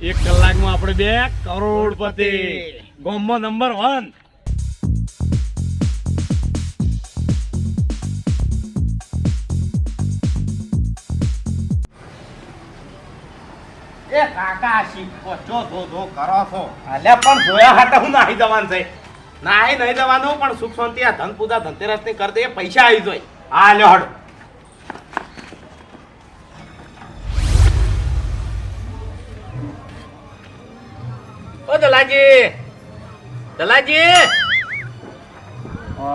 એક કલાકમાં આપણે બે કરોડપતિ. ગોમમાં નંબર વન. એ કાકા શીખો. છો ધો ધો કરો છો. અલ્યા પણ જોયા હતા હું નાહી જવાનું છે. નાહી નહીં જવાનું પણ સુખ શાંતિ આ ધન પૂજા ધનતેરસની કરી પૈસા આવી જાય. આ લ્યો હડ દલાજી દલાજી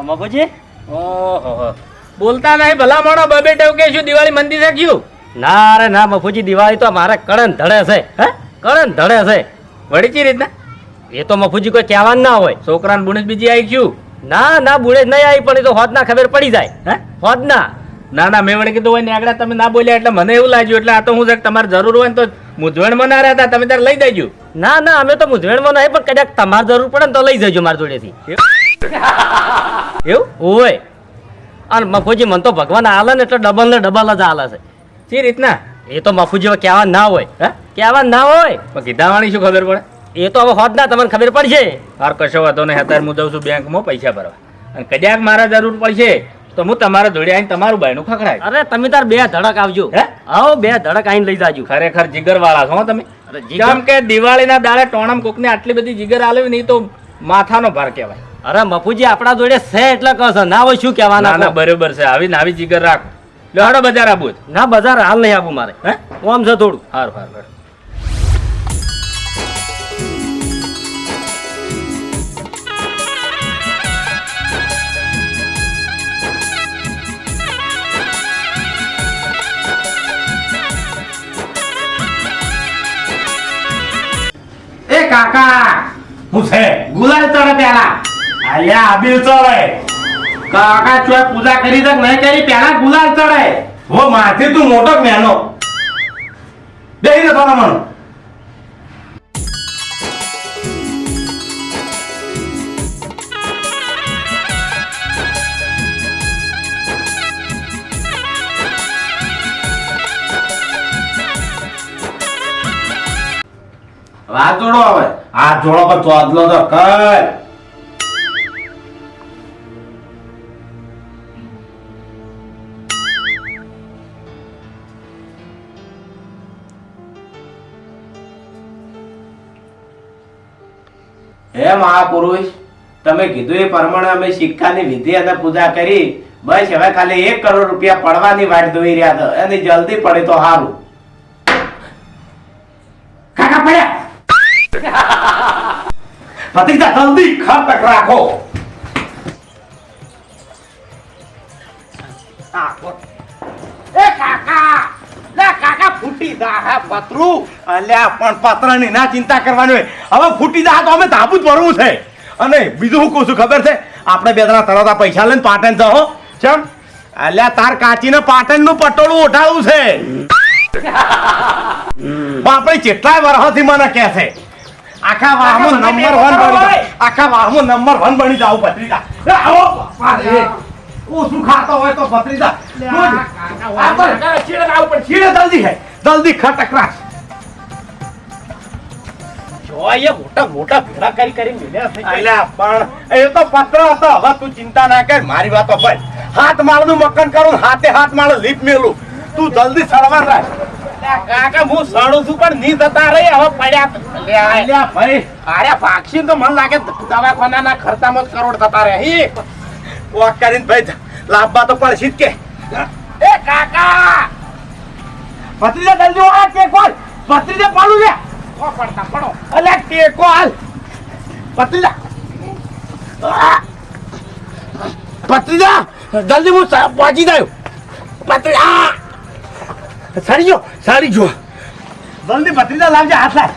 મગોજી ઓહો. બોલતા નહીં ભલા માણો બબે ટવકે શું દિવાળી મંદિર રાખ્યું ના રે ના મફુજી દિવાળી તો મારે કળન ધડે છે. હે? કળન ધડે છે. વળી ચી રીતના? એ તો મફુજી કોઈ કહેવાનું ના હોય. છોકરાને બુણેજ બીજી આવી ગયું? ના ના બુણેજ નહીં આવી પણ એ તો હોદ ના ખબર પડી જાય. હે? હોદ ના ના ના મેં વળી કીધું હોય ને આગળ તમે ના બોલ્યા એટલે મને એવું લાગ્યું એટલે આ તો હું તમારે જરૂર હોય ને તો મૂંઝવણમાં ના રહેતા તમે ત્યારે લઈ દેજો. ના ના અમે તો મૂંઝવણમાં નહીં પણ કદાચ તમારે જરૂર પડે ને તો લઈ જજો મારા જોડેથી. એવું? હોય? અને મફુજી મને તો ભગવાન આલે ને એટલે ડબલ ને ડબલ જ આલે છે. જે રીતના? એ તો મફુજી કહેવા ના હોય. હે? કહેવા ના હોય. પણ કીધા વાળી શું ખબર પડે? એ તો હવે હોત ના તમને ખબર પડશે. હાર કશો વાંધો નહીં અત્યારે હું જાઉં છું બેંકમાં પૈસા ભરવા. અને કદાચ મારા જરૂર પડશે તો હું તમારા જોડે આવીને તમારું ભાઈનું ખખડાય અરે તમે તાર બે ધડક આવજો. હે? આવો બે ધડક આઈને લઈ જાજો. ખરેખર જીગર વાળા છો હો તમે. કેમ કે દિવાળીના દાડે ટોણમ કોકને આટલી બધી જીગર આલે નહીં તો માથાનો ભાર કહેવાય. અરે મફુજી આપણા જોડે છે એટલે કહો છો. ના હોય શું કહેવાના ના બરોબર છે. આવી નાવી જીગર રાખ. લો હાડો બજાર આબુ ના બજાર હાલ નહીં આપું મારે. હે? ઓમ છે થોડું. હાર હારું. કાકા. હું છે? ગુલાલ ચડે પેલા અલ્યા આબિલ ચડે કાકા ચોય પૂજા કરી તક નહીં કરી? પેલા ગુલાલ ચડે હો માથે તું મોટો મેનો બેહી થોડા મણ. જોડો હવે. આ જોડો પર ચોદલો તો કર. હે મહાપુરુષ, તમે કીધું એ પ્રમાણે અમે સિક્કાની વિધિ અને પૂજા કરી. બસ હવે ખાલી એક કરોડ રૂપિયા પડવાની વાટ જોઈ રહ્યા હતા અને જલ્દી પડે તો સારું કાકા, પડ્યા! ભતીજા જલ્દી ખતક રાખો એ કાકા કાકા ફૂટી દા પતરું અલ્યા પણ પત્રની ના ચિંતા કરવાની હવે ફૂટી જાય તો અમે ધાબુ જ ભરવું છે અને બીજું હું કહું છું ખબર છે? આપણે બે જણા તરત પૈસા લઈને પાટણ જાઓ ચમ? અલ્યા તાર કાચીને પાટણનું પટોળું ઉઠાડવું છે. પણ આપણે કેટલાય વર્ષોથી મને કહે છે? આખા વાહમાં નંબર વન બની. આખા વાહમાં નંબર વન બની જાવ ભત્રીજા આવો બાપા ઓછું ખાતો હોય તો ભત્રીજા આ પર છેડે આવું પણ છેડે જલ્દી હે. જલ્દી ખટક જોઈએ મોટા મોટા ભેળા કરી કરી મિલ્યા અલ્યા પણ એ તો પત્ર હતો. હવે તું ચિંતા ના કર. મારી વાતો ભાઈ હાથ માળનું મકાન કરું હાથે હાથ માળ લીપ મેલું. તું જલ્દી સળવા રાખ. કાકા હું સડું છું પણ ની જતા રહી હવે પડ્યા ભાઈ. અરે ભાગશી તો મને લાગે દવાખાનાના ખર્ચામાં જ કરોડ થતા રહે હી. વોક કરીને ભાઈ લાભવા તો પડશે જ. કે એ કાકા! ભત્રીજા જલ્દી આ ટેકો હાલ ભત્રીજા પાડું લે કો પડતા પડો. અલે ટેકો હાલ ભત્રીજા ભત્રીજા જલ્દી હું પહોંચી જાયો ભત્રીજા સાડી જો સાડી જો. જલ્દી ભત્રીજા લાવજે હાથ લાય.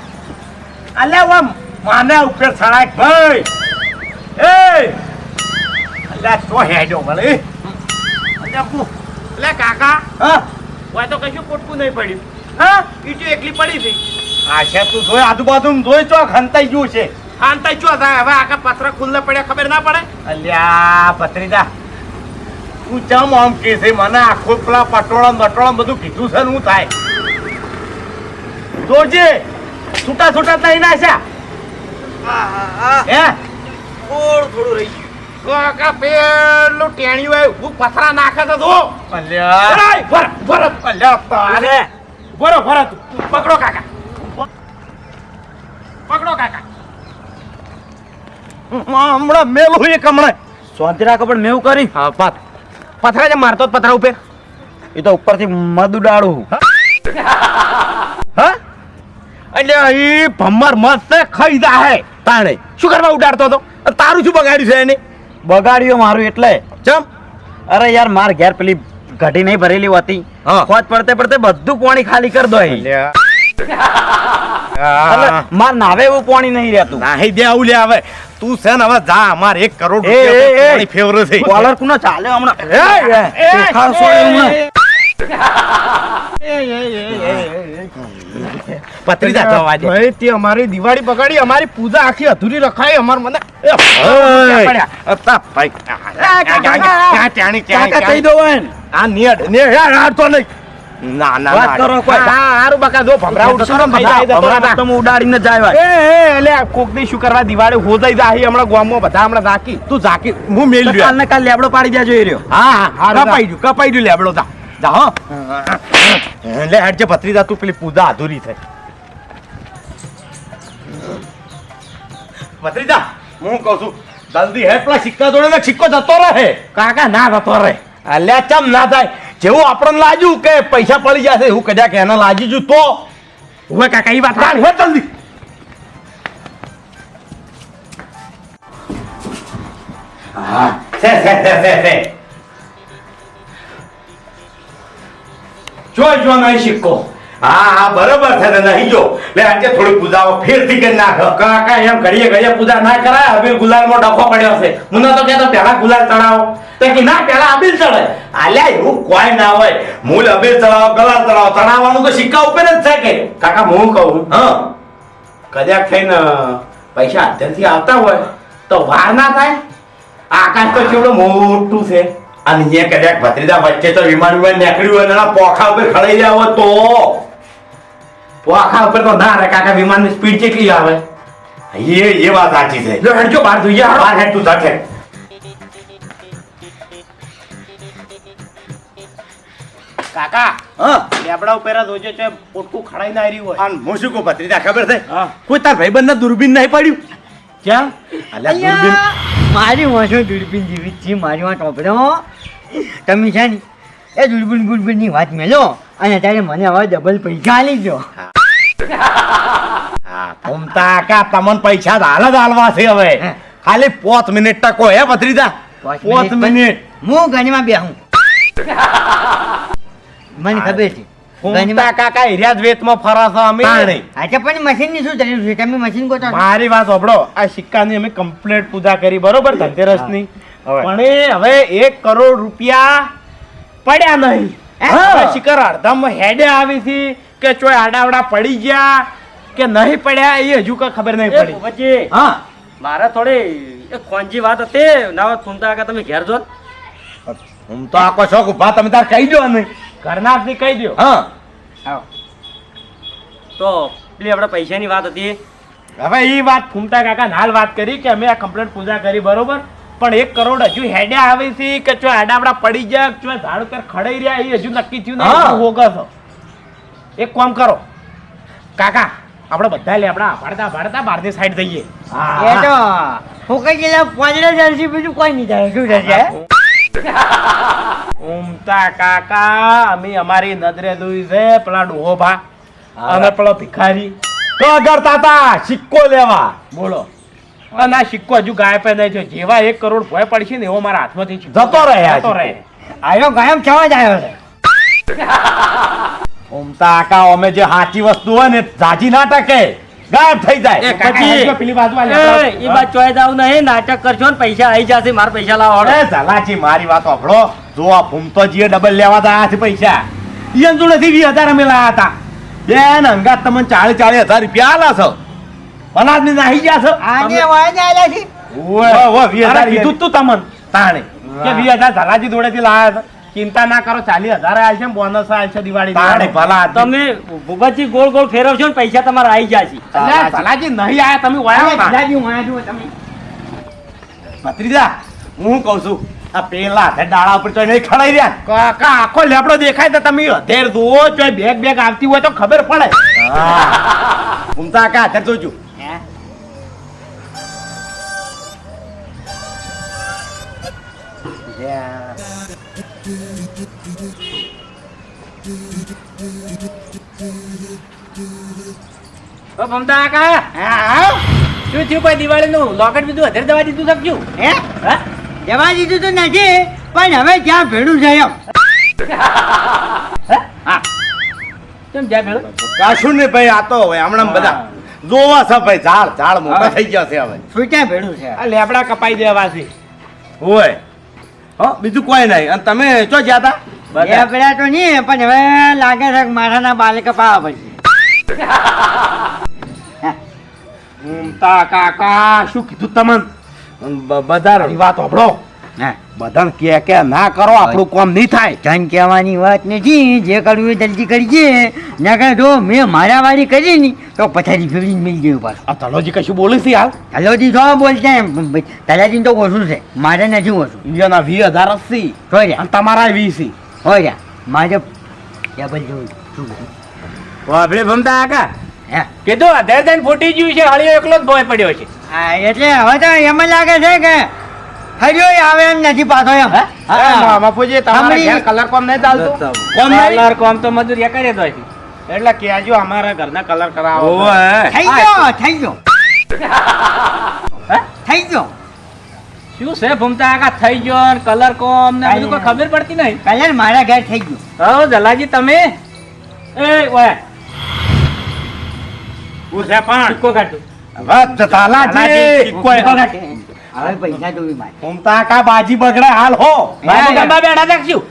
અલ્યા આમ માને ઉપર સડાય ભાઈ. એ. અલ્યા તો હેડો ભલે. અલ્યા હું એટલે કાકા. હા? હોય તો કશું પોટકું નહીં પડ્યું. હા? ઈટો એકલી પડી હતી આશા તું જોઈ આજુબાજુ જોઈ તો હંતાઈ ગયું છે. શાંતા ચો થાય? હવે આખા પત્ર ખુલ્લે પડ્યા ખબર ના પડે? અલ્યા ભત્રીજા. તું ચમ આમ કે છે મને આખો પેલા પટોળા મટોળા બધું કીધું છે હું થાય. જોજે છૂટા છૂટા નહીં નાખ્યા હે? થોડું થોડું રહી ગયું. કાકા પેલું ટેણિયું આવ્યું હું પથરા નાખે તો જો અલ્યા. ભર ભર. અલ્યા તારે ભરો ભરો પકડો કાકા. પકડો કાકા. હમણાં મેલું એક હમણાં. શાંતિ રાખો પણ કરી? હા પાત પથરા જે મારતો પથરા ઉપર? એ તો ઉપરથી મધ ઉડાડું હા. એટલે એ ભમર મસ્ત ખાઈ જાહે. તાણે? શું કરવા ઉડાડતો હતો? તારું શું બગાડ્યું છે એને? બગાડ્યું મારું એટલે. ચમ? અરે યાર માર ઘેર પેલી ઘટી નહીં ભરેલી હતી. હા. ખોજ પડતે પડતે બધું પાણી ખાલી કરી દો માર નાવે એવું પાણી નહીં રહેતું નાહી દે આવું લે આવે તું છે ને હવે જા અમાર એક કરોડ. રૂપિયા ફેવર છે કોલર કુનો ચાલે હમણાં એ, અમારી દિવાળી બગાડી અમારી પૂજા આખી અધૂરી રખાઈ અમાર મને કાકા કહી દો આ નિયડ ને યાર નહીં ના ના વાત કરો કોઈ. હા હારું બકા જો ભમરા ઉડશે ને ખાઈ જાય તો હું ઉડાડીને જાય. એ એ એટલે કોક કોકની શું કરવા દિવાળી હોજાઈ જાહી હમણાં ગામમાં બધા હમણાં ઝાકી તું ઝાકી હું મેલ રહ્યો. કાલ ને કાલ લેબડો પાડી દેજો રહ્યો. હા હા કપાઈ ગયું કપાઈ ગયું લેબડો તા જા હો. લે હેડ જે ભત્રીજા તું પેલી પૂજા અધૂરી થઈ. ભત્રીજા હું કહું છું જલ્દી હે પેલા સિક્કા જોડે ને સિક્કો જતો રહે. કાકા ના જતો રહે. અલ્યા ચમ ના થાય? જેવું આપણને લાજ્યું કે પૈસા પડી જશે હું કદાચ એને લાજી જુ તો હવે કાકા એ વાત કાઢ હે જલ્દી. હા છે છે છે સિક્કો હા હા બરોબર છે ને નહીં જો. લે આજે થોડી પૂજાઓ ફેરથી કરી નાખ. કાકા એમ ઘડીએ ઘડીએ પૂજા ના કરાય અબીલ ગુલાલમાં ડખો પડ્યો છે. મને તો કહેતો પહેલા ગુલાલ ચડાવો. તો કે ના પહેલા અબીલ ચડે. આલ્યા એવું કોઈ ના હોય. મૂળ અબીલ ચડાવો ગુલાલ ચડાવો ચડાવવાનું તો સિક્કા ઉપર જ છે કે? કાકા હું કહું? હા. કદાચ થઈને પૈસા અત્યારથી આવતા હોય તો વાર ના થાય. આકાશ તો કેવડું મોટું છે. અને અહીંયા કદાચ ભત્રીજા વચ્ચે તો વિમાન વિમાન નીકળ્યું હોય પોખા ઉપર ખડાઈ જાવ તો? પોખા ઉપર તો ના રે કાકા વિમાનની સ્પીડ કેટલી આવે? એ એ વાત સાચી છે. જો હેડજો બહાર જોઈએ બહાર હેડ તું જાઠે કાકા હા. લેબડા ઉપર જ જોજો છે પોટકું ખડાઈ ના રહ્યું હોય? અને હું પત્રી તા ખબર છે? હા. કોઈ તાર ભાઈબંધને દૂરબીન નહીં પડ્યું? ક્યાં? અલ્યા દૂરબીન. મારી વાંચો દૂરબીન જીવી જ છે મારી વાત તમે છે ને એ દૂરબીનની વાત મેલો? અને તારે મને હવે ડબલ પૈસા લીધો દો કા તમને પૈસા હાલ જ હાલવા છે હવે. ખાલી પાંચ મિનિટ ટકો હે ભત્રીજા? પાંચ પાંચ મિનિટ મિનિટ. હું ગણીમાં બેહું? મને ખબર છે. ઘૂમતા કાકા હિર્યા વેતમાં ફરાશો અમે. આજે પણ મશીનની શું જરૂર છે? તમે મશીન ગોતો? મારી વાત સાંભળો. આ સિક્કાની અમે કમ્પ્લીટ પૂજા કરી બરોબર ધનતેરસની. પણ હવે એક કરોડ રૂપિયા પડ્યા નહીં. શિખર અડધામાં હેડે આવી હતી કે ચોય આડાવડા પડી ગયા કે નહીં પડ્યા એ હજુ કઈ ખબર નહીં પડી. પછી હા. મારે થોડી એક કોંજી વાત હતી. ના ફૂમતા કાકા તમે ઘેર જો. હું તો આખો શોખ ઊભા તમે તાર કહી દો નહીં ઘરના થી કહી દો હા. આવો. તો પેલી આપણે પૈસાની વાત હતી. હવે એ વાત ફૂમતા કાકા હાલ વાત કરી કે અમે આ કમ્પ્લેટ પૂજા કરી બરોબર? પણ એક કરોડ હજુ હેડે આવે છે કે ચો આડાવડા પડી જાય જો ઝાડ ઉપર ખડાઈ રહ્યા એ હજુ નક્કી થયું હા. નહીં હોગો એક કામ કરો. કાકા આપણે બધા લેબડા ભાડતા ભાડતા બહારની સાઈડ જઈએ. એ તો ફૂંકાઈ ગયેલા પાંદડા જલસી બીજું કોઈ નહીં જાય શું થશે? ઉમતા કાકા અમે અમારી નજરે જોઈ છે પેલા ડોહો ભા અને પેલો ભિખારી. તો અગર તાતા સિક્કો લેવા. બોલો. અને આ સિક્કો હજુ ગાય પે નહીં થયો. જેવા એક કરોડ ભોય પડશે ને એવો મારા હાથમાંથી જતો રહે જતો રહે. આવ્યો ગાયમ થવા જ આવ્યો છે? ઉમતા આકા અમે જે સાચી વસ્તુ હોય ને જાજી ના ટકે. ગાયબ થઈ જાય. પછી પેલી બાજુ એ, લેબડા- ચોય જાવ નહીં નાટક કરશો ને પૈસા આવી જશે મારા પૈસા લાવો. અરે ઝાલાજી મારી વાત સાંભળો. જો આ ભૂમતો ડબલ લેવા તા છે પૈસા. ઈયન જોડેથી વીસ હજાર અમે લાયા હતા. બેન અંગાત તમને ચાલીસ ચાલીસ હજાર રૂપિયા આલા છો. અનાજ ને નાહી ગયા છો? આને વાયને આલ્યા છે ઓય, ઓય, હજાર કીધું તું તમને તાણે. કે વીસ હજાર ઝાલાજી જોડેથી લાયા હતા ચિંતા ના કરો ચાલીસ હજાર આલ છે બોનસ આવે છે દિવાળી તારે ભલા તમે ભૂપતજી ગોળ ગોળ ફેરવશો ને પૈસા તમારા આવી જશે. ભલાજી નહીં આયા તમે વાયા દાદાજી હું આયા છું તમે. ભત્રીજા હું કહું છું આ પેલા હાથે ડાળા ઉપર તો નહીં ખડાઈ રહ્યા કાકા આખો લેપડો દેખાય તો તમે અધેર જુઓ છો બેગ બેગ આવતી હોય તો ખબર પડે. ઘૂમતા કા હાથે જોજો હે? ઓ ભમતા કાકા. શું થયું કોઈ દિવાળીનું? લોકેટ બીજું દવા દીધું શકશું હે? હા? જવા દીધું તો નથી પણ હવે ક્યાં ભેડું છે એમ. કેમ જ્યાં કાશું ને ભાઈ આ તો હવે હમણાં બધા જોવા છે ભાઈ ઝાડ ઝાડ મોટા થઈ ગયા છે હવે. શું ક્યાં ભેડું છે? આ લેબડા કપાઈ દેવા છે. હોય. હો બીજું કોઈ નહીં. અને તમે ચો ગયા હતા? બધા. તો નહીં પણ હવે લાગે છે મારાના બાલ કપાવા પછી કાકા શું કીધું તમને? બધા વાત સાંભળો. બધાને કે કે ના કરો આપણું કામ નહીં થાય. ધન કહેવાની વાત નથી જે કરવું એ જલ્દી કરીએ નકર જો મેં મારા વાળી કરી ની તો પથારી ફેરવીને મિલ ગયું પાછું. આ તલોજી કશું બોલે છે હાલ? હલોજી તો બોલતા એમ તલાજી તો ઓછું છે. મારે નથી ઓછું. ઇન્ડિયાના વી હજાર અસી હોય અને તમારા સી હોય મારે ડબલ જોયું. શું? વાપરે ભમતા આકા હે? કીધું અધેર દઈને ફૂટી ગયું છે હળીઓ એકલો જ ભોય પડ્યો છે. એટલે હવે તો એમ જ લાગે છે કે હજુ આવે એમ નથી પાછો એમ. હા. બાપુજી તમારા ઘેર કલર કોમ નહીં ચાલતું? કલર કોમ તો મજૂરી કરે તો એટલે કેજો અમારા ઘરના કલર કરાવો. થઈ ગયો થઈ ગયો. થઈ ગયો. શું છે ભૂમતા આખા થઈ ગયો કલર કોમ ને બધું કોઈ ખબર પડતી નહીં? કલર મારા ઘેર થઈ ગયું. હો જલાજી તમે? એ ઓય. ઉસે પણ. કો કાઢું વાત તાલાજી. કોઈ હવે પૈસા જોવી મારે. ઘૂમતા કા બાજી બગડે? હાલ હો. બાજુ ગંબા બેઠા રાખશું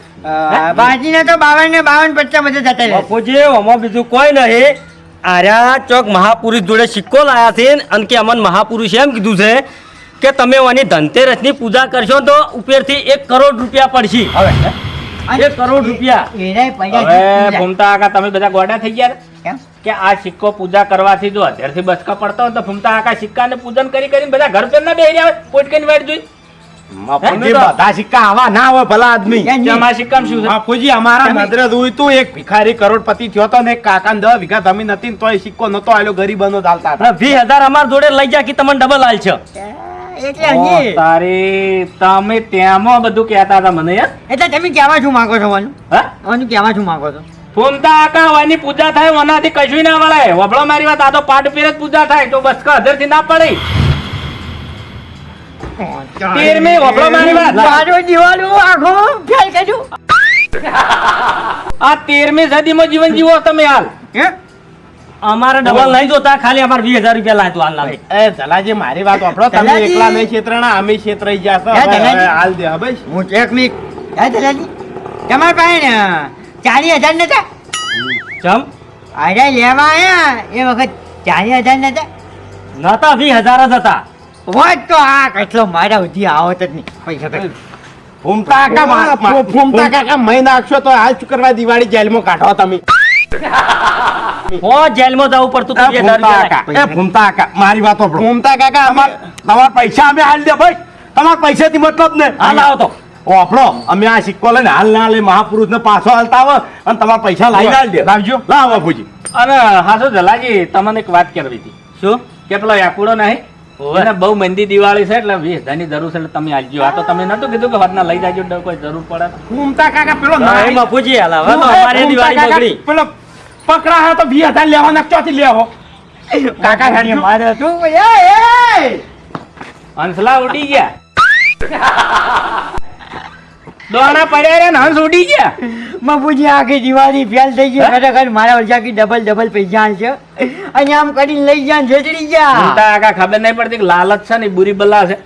બાજીને તો બાવન ને બાવન પચાસ બધે જતા રહે. બાપુજી આમાં બીજું કોઈ નહીં. આર્યા ચોક મહાપુરુષ જોડે સિક્કો લાયા છે અને કે અમન મહાપુરુષે એમ કીધું છે કે તમે આની ધનતેરસની પૂજા કરશો તો ઉપરથી એક કરોડ રૂપિયા પડશે. હવે એક કરોડ રૂપિયા. હવે ભૂમતા કાકા તમે બધા ગોડા થઈ ગયા? કે આ સિક્કો પૂજા કરવાથી જો અત્યારથી બચકા પડતા હોય તો ભૂમતા કાકા સિક્કાને પૂજન કરી કરીને બધા ઘર પર ના બેહી રહ્યા પોટ કરીને વાટ જોઈ. બધા સિક્કા આવા ના હોય ભલા આદમી. અમારા સિક્કામાં શું બાપુજી અમારા નજરે જોયું તું એક ભિખારી કરોડપતિ થયો તો ને કાકા દસ વીઘા જમીન હતી તો એ સિક્કો નતો આયો ગરીબ નો ચાલતા હતા. વીસ હજાર અમાર જોડે લઈ જા કે તમને ડબલ હાલ છે તારી તમે ત્યાંમાં બધું કહેતા હતા મને યાર. એટલે તમે કહેવા શું માંગો છો વાનું હા? વાનું કહેવા શું માંગો છો? ફૂમતા આકા વાની પૂજા થાય ઓનાથી કશું ના મળે વભળો મારી વાત આ તો પાઠ પીર જ પૂજા થાય. તો બસ હજારથી ના પડી. તેરમી વભળો મારી વાત. મારો દિવાળો આખો ફેલ કર્યું. આ તેરમી સદીમાં જીવન જીવો તમે હાલ. હે? અમારે ડબલ નહીં જોતા ખાલી અમારે વીસ હજાર રૂપિયા લાયતું હાલ લાવે એ જલાજી મારી વાત વાપરો તમે જલાજી. એકલા નહીં અમે ક્ષેત્ર. હે, હવે જલાજી. હાલ દે હવે હું ચેક નહીં. દાદાજી પાસે ને ચાલીસ હજાર નતા ચમ? અરે લેવા આયા એ વખત ચાલીસ હજાર નતા નતા વીસ હજાર જ હતા. હોત તો આ કેટલો મારા ઉધી આવત જ નહીં. પૈસા તો ફૂમતા કાકા ફૂમતા કાકા મહી નાખશો તો હાલ શું કરવા દિવાળી જેલમાં કાઢો તમે. હો જેલમાં જવું પડતું તો એ ફૂમતા કાકા, મારી વાતો સાંભળો. ફૂમતા કાકા અમાર- તમારા પૈસા અમે હાલ દે ભાઈ. તમારા પૈસાથી મતલબ ને. હાલ આવો તો. ઓફળો અમે આ સિક્કો લઈને હાલ ના લે મહાપુરુષ ને પાછો હાલતા આવે અને તમારા પૈસા લાવી હાલ દે લાવજો. લાવ બાપુજી અને હાસો જલાજી તમને એક વાત કરવી હતી. શું? કે પેલો યાકુડો નહીં? એને બહુ મંદી દિવાળી છે એટલે વીસ હજારની જરૂર છે એટલે તમે આલજો. આ તો તમે નતું કીધું કે વાતના લઈ જાજો કોઈ જરૂર પડે તો. કાકા પેલો નહીં, બાપુજી, હાલ હવે તો અમારી દિવાળી બગડી. પેલો પકડા હા તો વીસ હજાર લેવાના ચોથી લેવો? કાકા હેડજો. મારે એ એ! હંસલા ઉડી ગયા. દોણા પડ્યા રે હંસ ઉડી ગયા. બાપુજી આખી દિવાળી ફેલ થઈ ગઈ ખરેખર મારા વર્ષાકી ડબલ ડબલ પૈસા છે. અને આમ કરીને લઈ ગયા છેતરી ગયા. કાકા ખબર નહીં પડતી કે લાલચ છે ને બુરી બલા છે.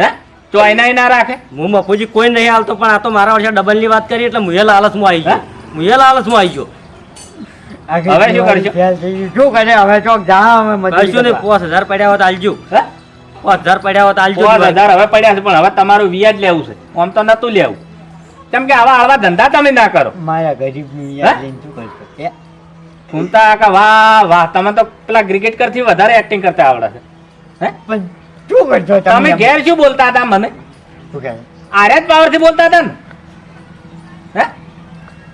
હે? ચોઈનાય ના રાખે. હું મપુજી કોઈ નહીં હાલતો પણ આ તો મારા વર્ષે ડબલની વાત કરી એટલે મુએ લાલચમાં આવી ગયો. મુએ લાલચમાં આવી ગયો. આખી હવે શું કરશો? ફેલ થઈ ગઈ. શું કરે? હવે ચોક જા હવે મજૂરી ને પાંચ હજાર પડ્યા હોત આલજો. હે? પાંચ હજાર પડ્યા હોત આલજો પાંચ હજાર હવે પડ્યા છે પણ હવે તમારું વ્યાજ લેવું છે. આમ તો નતું લેવું. કેમ કે આવા આવા ધંધા તમે ના કરો. મારા ગરીબ ફૂમતા કાકા વાહ વાહ તમે તો પેલા ક્રિકેટ કરતી વધારે એક્ટિંગ કરતા આવડે છે. હે? પણ શું કરજો તમે? ઘેર શું બોલતા હતા મને? આર્યા જ પાવરથી બોલતા હતા ને? હે?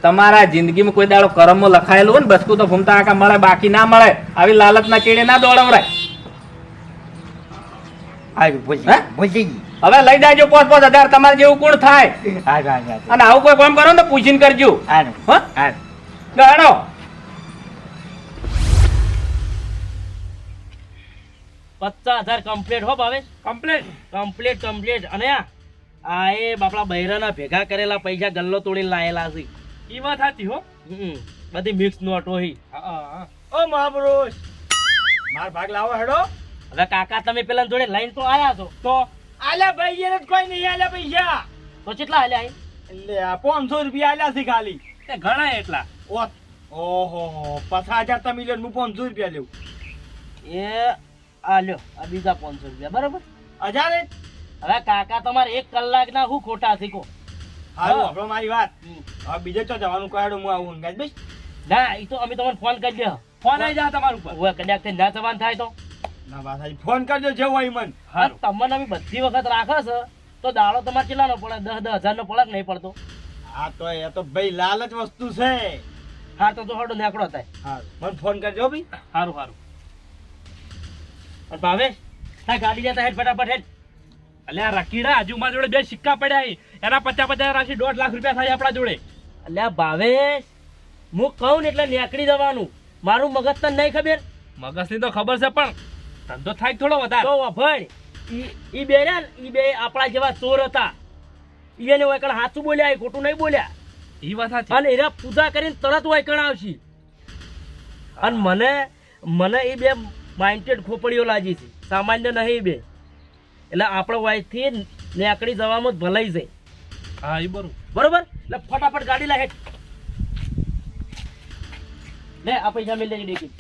તમારા જિંદગીમાં કોઈ દાડો કરમમાં લખાયેલું હોય ને બસકું તો ફૂમતા કાકા મળે બાકી ના મળે આવી લાલચના ચીડે ના દોડવરાય. હે? બોલી ગઈ હવે લઈ જાજો પોસ પોસ હજાર તમારે જેવું કોણ થાય. અને આવું કોઈ કામ કરો ને પૂછીને કરજો. ગણો હા? પચાસ હજાર કમ્પ્લીટ હો ભાવે કમ્પ્લીટ કમ્પ્લીટ કમ્પ્લીટ અને આ એ બાપડા બૈરાના ભેગા કરેલા પૈસા ગલ્લો તોડીને લાયેલા છે. ઈ વાત સાચી હો. બધી મિક્સ નોટ હોય. ઓ મહાપુરુષ. માર ભાગ લાવો હેડો. હવે કાકા તમે પેલા જોડે લાઈન તો આયા છો. તો? આલ્યા ભાઈ એને કોઈ નહીં આલ્યા પૈસા તો કેટલા અહીં? એટલે પાંચસો રૂપિયા આલ્યા છે ખાલી. તે ઘણા એટલા. ઓ ઓહો પચાસ હજાર તમે લ્યો ને હું પાંચસો રૂપિયા લેવું એ આ લ્યો આ બીજા પાંચસો રૂપિયા બરાબર? હજાર? હવે કાકા તમારે એક કલાકના હું ખોટા શીખો. હાલો. આપણો મારી વાત. હવે બીજે તો જવાનું કહેડો હું આવું ગાજ ભાઈ ના એ તો અમે તમને ફોન કરી દે. ફોન આવી જાય તમારું ઉપર. કદાચ ના જવાનું થાય તો. ના વાત ફોન કરજો જે હોય મન. આ તમને અમે બધી વખત રાખો છે તો દાડો તમારે કેટલાનો પડે? દસ દસ હજાર નો પડે કે નહીં પડતો? હા તો એ તો ભાઈ લાલચ વસ્તુ છે. હા તો તો હડો નેકડો થાય. હા મને ફોન કરજો ભાઈ. સારું સારું અને ભાવેશ ના ગાડી જતા હેડ ફટાફટ હેડ. અલ્યા રકીડા હજુ મારા જોડે બે સિક્કા પડ્યા. એના પચાસ પચાસ રાશિ દોઢ લાખ રૂપિયા થાય આપણા જોડે. અલ્યા ભાવેશ હું કહું ને એટલે નેકડી જવાનું. મારું મગજ તને નહીં ખબર? મગજની તો ખબર છે પણ ધંધો થાય થોડો વધારે. તો વફળ ઈ બે ને ઈ બે આપણા જેવા ચોર હતા. એને વાયકણ સાચું બોલ્યા એ ખોટું નહીં બોલ્યા. ઈ વાત સાચી. અને એના પૂજા કરીને તરત વાયકણ આવશે. અને મને મને એ બે માઇન્ડેડ ખોપડીઓ લાગી છે. સામાન્ય નહીં બે. એટલે આપણે વાયથી નેકડી જવામાં જ ભલાઈ જાય. હા એ બરોબર. બરોબર? એટલે ફટાફટ ગાડી લાગે. લે આ પૈસા મેં લઈ દેખી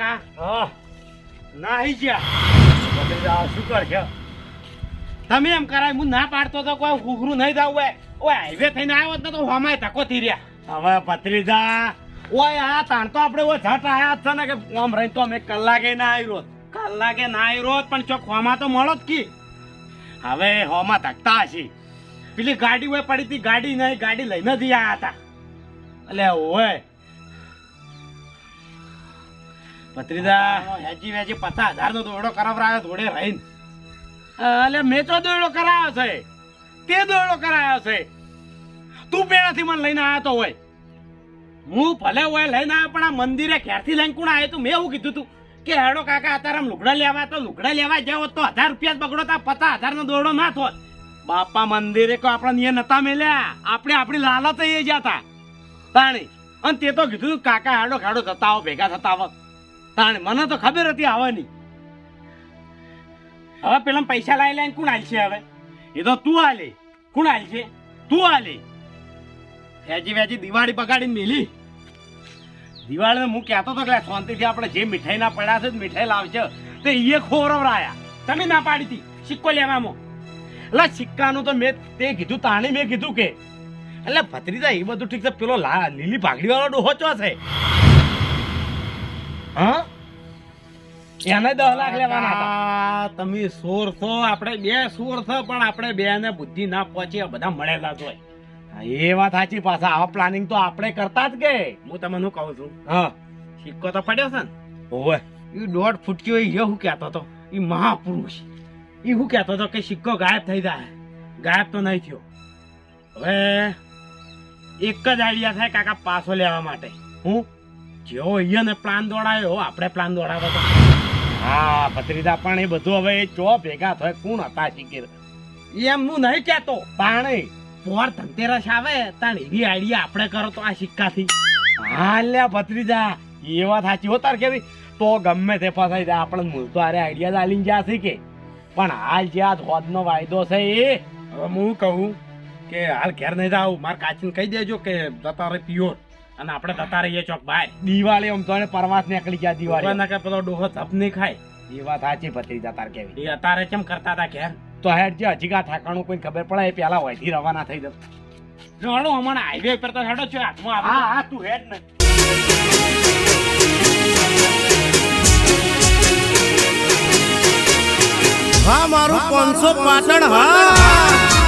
કાકા? હા. નાહી ગયા. શું કરશે? તમે એમ કરાય હું ના પાડતો તો કોઈ ઉઘરું નહીં જાવ ઓય ઓય હાઈવે થઈને આવ્યો ને તો હમાય ધક્કો થઈ રહ્યા. હવે પત્રીજા ઓય આ તાણ તો આપણે ઓય ઝટ આયા છે ને કે આમ રહી તો અમે કલાકે ના આવ્યો કલાકે ના આવ્યો પણ ચોક હોમાં તો મળો જ કી. હવે હોમાં ધકતા હશે. પેલી ગાડી હોય પડી હતી ગાડી નહીં ગાડી લઈને જ આયા હતા. એટલે ઓય ભત્રીજા હેજી વેજી પચાસ હજાર નો દોડો કરાવરાયો ધોડે રહીને. એટલે મેં તો દોડો કરાયો છે. તે દોડો કરાયો છે. તું પેણાથી મને લઈને આવ્યો તો હોય. હું ભલે હોય લઈને આવ્યો પણ આ મંદિરે ક્યારથી લઈને કોણ આવ્યો તું? મેં એવું કીધું તું? કે હેડો કાકા અત્યારે લુગડા લેવા તો લુગડા લેવા જાવ તો હજાર રૂપિયા જ બગડો તા પચાસ હજાર નો દોડો ના થો. બાપા મંદિરે કો આપણા નિયમ નતા મેલ્યા. આપણે આપણી લાલત એ જતા તાણી. અને તે તો કીધું કાકા હેડો ખાડો જતા આવો ભેગા થતા આવો. તાણે મને તો ખબર હતી આવવાની. હવે પેલા પૈસા લાવી લઈને કોણ આલશે હવે? એ તો તું આલે કોણ આલશે તું આલે ફેજી વેજી દિવાળી બગાડીને મેલી. દિવાળીને હું કહેતો હતો કે શાંતિથી આપણે જે મીઠાઈ ના પડ્યા છે મીઠાઈ લાવશે તે એ ખોરવરાયા તમે ના પાડી હતી. સિક્કો લેવામાં એટલે સિક્કાનું તો મેં તે કીધું, તાણે મેં કીધું કે, એટલે ભત્રીજા એ બધું ઠીક છે, પેલો લીલી ભાગડી વાળો ડોહો છે? હા? એને દસ લાખ લેવાના હતા. તમે સોર છો આપણે બે સોર છો પણ આપણે બે ને બુદ્ધિ ના પહોંચી બધા મળેલા જ હોય. એ વાત સાચી પાછા આવા પ્લાનિંગ તો આપણે કરતા જ કે હું તમને શું કહું છું? હા. સિક્કો તો પડ્યો છે ને? ઓવે એ દોઢ ફૂટક્યો એ શું કહેતો હતો એ મહાપુરુષ. એ શું કહેતો હતો કે સિક્કો ગાયબ થઈ જાય. ગાયબ તો નહીં થયો. હવે એક જ આઈડિયા થાય કાકા પાછો લેવા માટે. હું? જેવો અહીંયા પ્લાન દોડાયો, આપણે પ્લાન દોડાવો તો. હા, ભત્રીજા પણ એ બધું હવે એ ચો ભેગા થાય, કોણ હતા શીખેર? એમનું નહીં કહેતો. પાણે પોર ધનતેરસ આવે, તાણ એવી આઈડિયા આપણે કરો તો આ સિક્કાથી. હા લે ભત્રીજા, એ વાત સાચી હો, તાર કેવી? તો ગમે તે ફસાઈ જાય, આપણે મૂળ તો આરે આઈડિયા ચાલીને જ્યાં કે. પણ હાલ જે આ ધોધનો વાયદો છે એ, હવે હું કહું કે હાલ ઘેર નહીં જાવ મારે કાચીને કહી દેજો કે જતા રહે પ્યોર અને આપણે જતા રહીએ ચોક બહાર દિવાળી આમ તો પરવાસ નીકળી ગયા દિવાળી. ના કે પેલો ડોહો નહીં ખાય. એ વાત સાચી ભત્રીજા તાર કેવી. એ અતારે કેમ કરતા હતા ઘેર તો હેડ જે હજી થાકાણું કોઈ ખબર પડે એ પેલા હોયથી રવાના થઈ જતો જોડો હમણાં હાઈવે પર તો હેડો છો હાથમાં હા હા તું હેડ ને. હા મારું પાંચસો પાટણ હા.